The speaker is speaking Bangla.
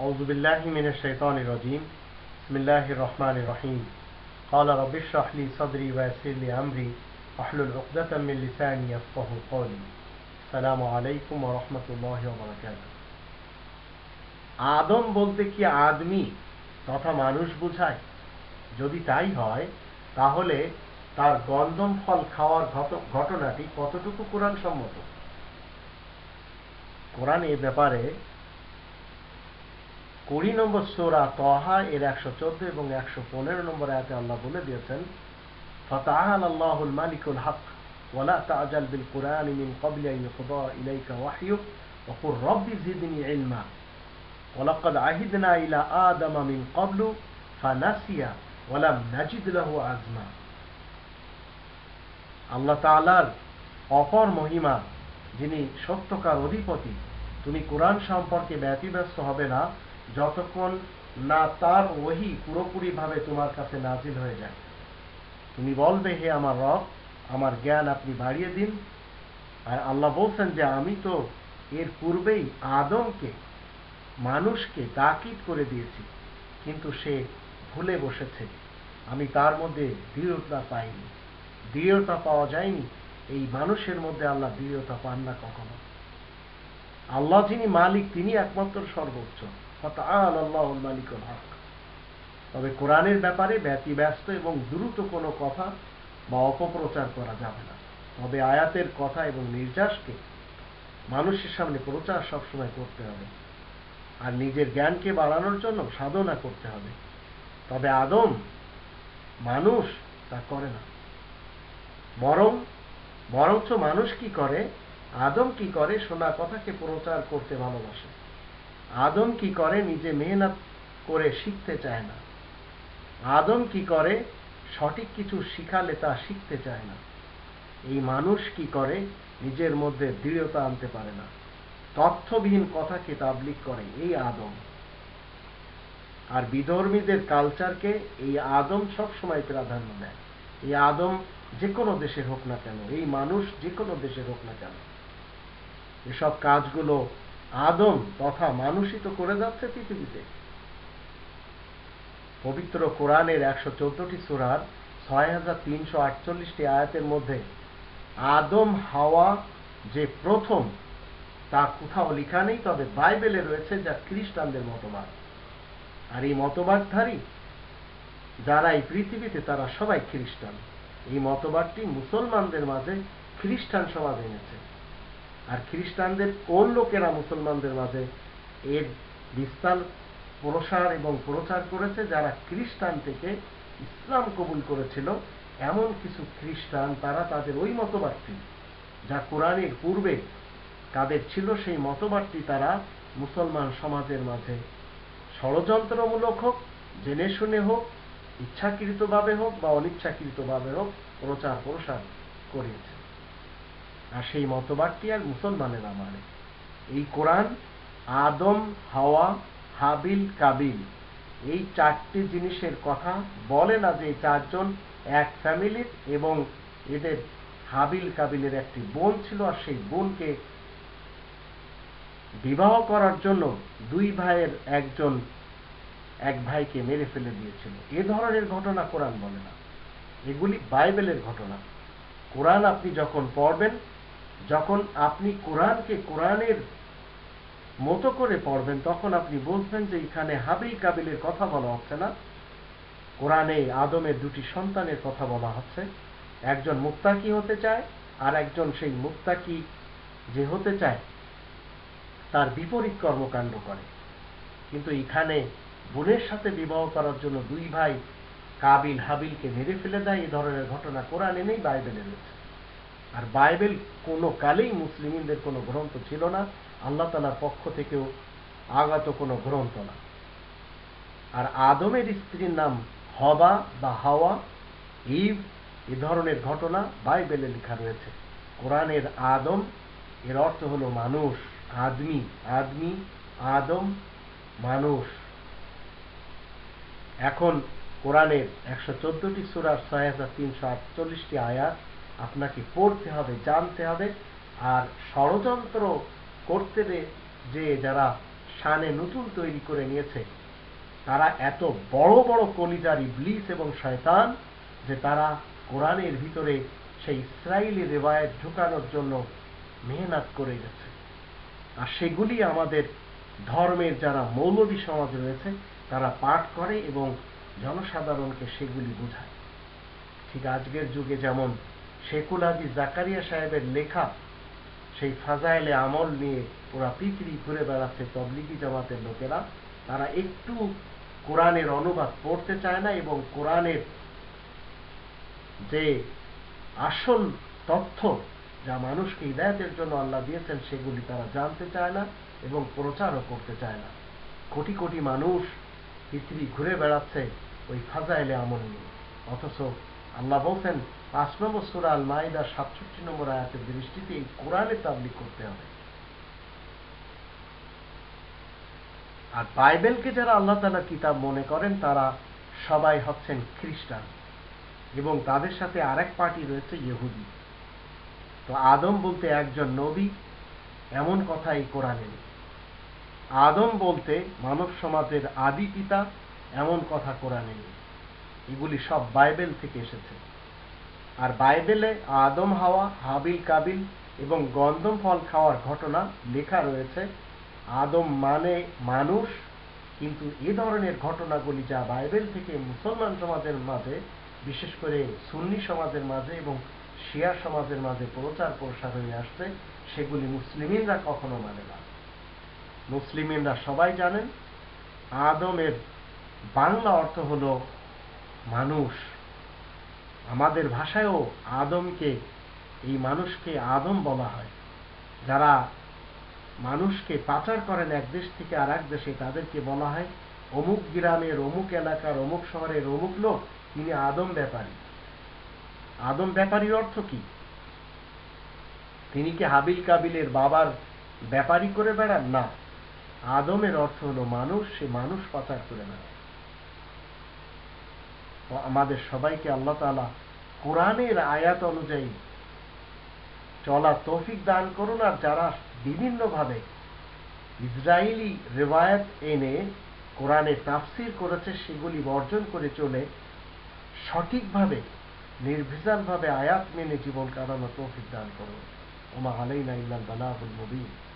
أعوذ بالله من الشيطان الرجيم بسم الله الرحمن الرحيم قال رب اشرح لي صدري ويسر لي أمري واحلل عقدة من لساني يفقه قولي السلام عليكم ورحمة الله وبركاته আদম বলতে কি আদমি তথা মানুষ বোঝায় যদি তাই হয় তাহলে তার গন্ধম ফল খাওয়ার ঘট- ঘটনাটি কতটুকু কোরআন সম্মত কোরআন এ ব্যাপারে কুড়ি নম্বর সোরা তহা এর একশো চোদ্দ এবং একশো পনেরো নম্বর আয়াতে আল্লাহ বলে দিয়েছেন ফতাহাল আল্লাহুল মালিকুল হক ওয়ালা তাজাল বিল কুরআন মিন قبل أن يقضى إليك وحيه وقل رب زدني علما ولقد عهدنا إلى آدم من قبل فنسي ولم نجد له عزما আল্লাহ তাআলার অপর মহিমা যিনি সত্যকার অধিপতি তুমি কোরআন সম্পর্কে ব্যতিব্যস্ত হবে না যতক্ষণ না তার ওহি পুরোপুরিভাবে তোমার কাছে নাজিল হয়ে যায়। তুমি বলবে, হে আমার রব, আমার জ্ঞান আপনি বাড়িয়ে দিন। আর আল্লাহ বলছেন যে, আমি তো এর পূর্বেই আদমকে, মানুষকে তাকিদ করে দিয়েছি, কিন্তু সে ভুলে বসেছে। আমি তার মধ্যে দৃঢ়তা পাইনি। দৃঢ়তা পাওয়া যায়নি। এই মানুষের মধ্যে আল্লাহ দৃঢ়তা পান না কখনো। আল্লাহ যিনি মালিক তিনি একমাত্র সর্বোচ্চ। তবে কোরআনের ব্যাপারে ব্যতিব্যস্ত এবং দ্রুত কোনো কথা বা অপপ্রচার করা যাবে না। তবে আয়াতের কথা এবং নির্যাসকে মানুষের সামনে প্রচার সবসময় করতে হবে। আর নিজের জ্ঞানকে বাড়ানোর জন্য সাধনা করতে হবে। তবে আদম মানুষ তা করে না। বরং, বরঞ্চ মানুষ কি করে, আদম কি করে শোনা কথাকে প্রচার করতে ভালোবাসে। আদম কি করে নিজে মেহনত করে শিখতে চায় না? আদম কি করে সঠিক কিছু শিখালে তা শিখতে চায় না? এই মানুষ কি করে নিজের মধ্যে দৃঢ়তা আনতে পারে না? তথ্যবিহীন কথাকে তাবলিক করে, এই আদম। আর বিধর্মীদের কালচারকে এই আদম সবসময় প্রাধান্য দেয়। এই আদম যে কোনো দেশের হোক না কেন, এই মানুষ যে কোনো দেশের হোক না কেন, এসব কাজগুলো আদম তথা মানুষই তো করে যাচ্ছে পৃথিবীতে। পবিত্র কোরআনের একশো চোদ্দটি সুরার ছয় আয়াতের মধ্যে আদম, হাওয়া যে প্রথম, তা কোথাও লেখা নেই, তবে বাইবেলে রয়েছে যা খ্রিস্টানদের মতবাদ। আর এই মতবাদধারী যারা এই পৃথিবীতে, তারা সবাই খ্রিস্টান। এই মতবাদটি মুসলমানদের মাঝে খ্রিস্টান সমাজ এনেছে। আর খ্রিস্টানদের কোন লোকেরা মুসলমানদের মাঝে এর বিস্তার প্রসার এবং প্রচার করেছে, যারা খ্রিস্টান থেকে ইসলাম কবুল করেছিল। এমন কিছু খ্রিস্টান তারা তাদের ওই মতবাদটি, যা কোরআনের পূর্বে তাদের ছিল, সেই মতবাদটি তারা মুসলমান সমাজের মাঝে ষড়যন্ত্রমূলক হোক, জেনে শুনে হোক, ইচ্ছাকৃতভাবে হোক বা অনিচ্ছাকৃতভাবে হোক প্রচার প্রসার করিয়েছে আর সেই মতবাদটি আর মুসলমানেরা মানে এই কোরআন, আদম, হাওয়া, হাবিল, কাবিল, এই চারটি জিনিসের কথা বলে না যে চারজন এক ফ্যামিলির এবং এদের হাবিল, কাবিলের একটি বোন ছিল আর সেই বোনকে বিবাহ করার জন্য দুই ভাইয়ের একজন, এক ভাইকে মেরে ফেলে দিয়েছিল। এ ধরনের ঘটনা কোরআন বলে না। এগুলি বাইবেলের ঘটনা। কোরআন আপনি যখন পড়বেন যখন আপনি কোরআনকে কোরআনের মতো করে পড়বেন, তখন আপনি বুঝবেন যে এখানে হাবিল কাবিলের কথা বলা হচ্ছে না। কোরআনে আদমের দুটি সন্তানের কথা বলা হচ্ছে। একজন মুক্তাকি হতে চায়, আর একজন সেই মুক্তাকি যে হতে চায়, তার বিপরীত কর্মকাণ্ড করে। কিন্তু এখানে বোনের সাথে বিবাহ করার জন্য দুই ভাই কাবিল হাবিলকে মেরে ফেলে দেয় এই ধরনের ঘটনা কোরআনে নেই, বাইবেলে রয়েছে। আর বাইবেল কোনো কালেই মুসলিমদের কোনো গ্রন্থ ছিল না, আল্লাহ তালার পক্ষ থেকেও আগত কোনো গ্রন্থ না। আর আদমের স্ত্রীর নাম হবা বা হাওয়া, ইভ, এ ধরনের ঘটনা বাইবেলে লেখা রয়েছে। কোরআনের আদম, এর অর্থ হলো মানুষ, আদমি আদমি, আদম, মানুষ। এখন কোরআনের একশো চোদ্দটি সুরার ছয় হাজার তিনশো আটচল্লিশটি আয়াত আপনাকে পড়তে হবে, জানতে হবে আর ষড়যন্ত্র করতে যে যারা শানে নতুন তৈরি করে নিয়েছে, তারা এত বড় বড় কলিজার ইবলিস এবং শয়তান যে তারা কোরআনের ভিতরে সেই ইসরায়েলি রেবায়ত ঢুকানোর জন্য মেহনত করে গেছে। আর সেগুলি আমাদের ধর্মের যারা মৌলবী সমাজ রয়েছে, তারা পাঠ করে এবং জনসাধারণকে সেগুলি বোঝায়। ঠিক আজকের যুগে যেমন শেকুল হাজি জাকারিয়া সাহেবের লেখা, সেই ফাজাইলে আমল নিয়ে ওরা পৃথিবী ঘুরে বেড়াচ্ছে তবলিগি জামাতের লোকেরা। তারা একটু কোরআনের অনুবাদ পড়তে চায় না এবং কোরআনের যে আসল তথ্য যা মানুষকে হৃদায়তের জন্য আল্লাহ দিয়েছেন, সেগুলি তারা জানতে চায় না এবং প্রচারও করতে চায় না। কোটি কোটি মানুষ পৃথিবী ঘুরে বেড়াচ্ছে ওই ফাজাইলে আমল নিয়ে। অথচ আল্লাহ বলছেন, পাঁচ নম্বর সুরা আল মাইদার সাতষট্টি নম্বর আয়াতের দৃষ্টিতে এই কোরআনে তাবলিক করতে হবে। আর বাইবেলকে যারা আল্লাহ তালা কিতাব মনে করেন, তারা সবাই হচ্ছেন খ্রিস্টান এবং তাদের সাথে আরেক পার্টি রয়েছে ইহুদি। তো আদম বলতে একজন নবী, এমন কথা এই কোরআনে নেই। আদম বলতে মানব সমাজের আদি পিতা, এমন কথা কোরআনে নেই। এগুলি সব বাইবেল থেকে এসেছে। আর বাইবেলে আদম হাওয়া, হাবিল কাবিল এবং গন্ধম ফল খাওয়ার ঘটনা লেখা রয়েছে। আদম মানে মানুষ, কিন্তু এ ধরনের ঘটনাগুলি যা বাইবেল থেকে মুসলমান সমাজের মাঝে, বিশেষ করে সুন্নি সমাজের মাঝে এবং শিয়া সমাজের মাঝে প্রচার প্রসার হয়ে আসছে, সেগুলি মুসলিমিনরা কখনো মানে না। মুসলিমিনরা সবাই জানেন, আদমের বাংলা অর্থ হল মানুষ। আমাদের ভাষায়ও আদমকে, এই মানুষকে আদম বলা হয়। যারা মানুষকে পাচার করেন এক দেশ থেকে আর এক দেশে, তাদেরকে বলা হয় অমুক গ্রামের, অমুক এলাকার, অমুক শহরের অমুক লোক, তিনি আদম ব্যাপারী। আদম ব্যাপারীর অর্থ কি? তিনি কি হাবিল কাবিলের বাবার ব্যাপারী করে বেড়ান? না। আদমের অর্থ হলো মানুষ, সে মানুষ পাচার করে বেড়ায়। তো আমাদের সবাইকে আল্লাহ তালা কোরআনের আয়াত অনুযায়ী চলা তৌফিক দান করুন। আর যারা বিভিন্নভাবে ইসরায়েলি রেওয়ায়ত এনে কোরআনে তাফসির করেছে, সেগুলি বর্জন করে চলে, সঠিকভাবে, নির্ভেজালভাবে আয়াত মেনে জীবন কাটানো তৌফিক দান করুন। ওমা আলাইনা ইল্লাল বালাগুল মুবিন।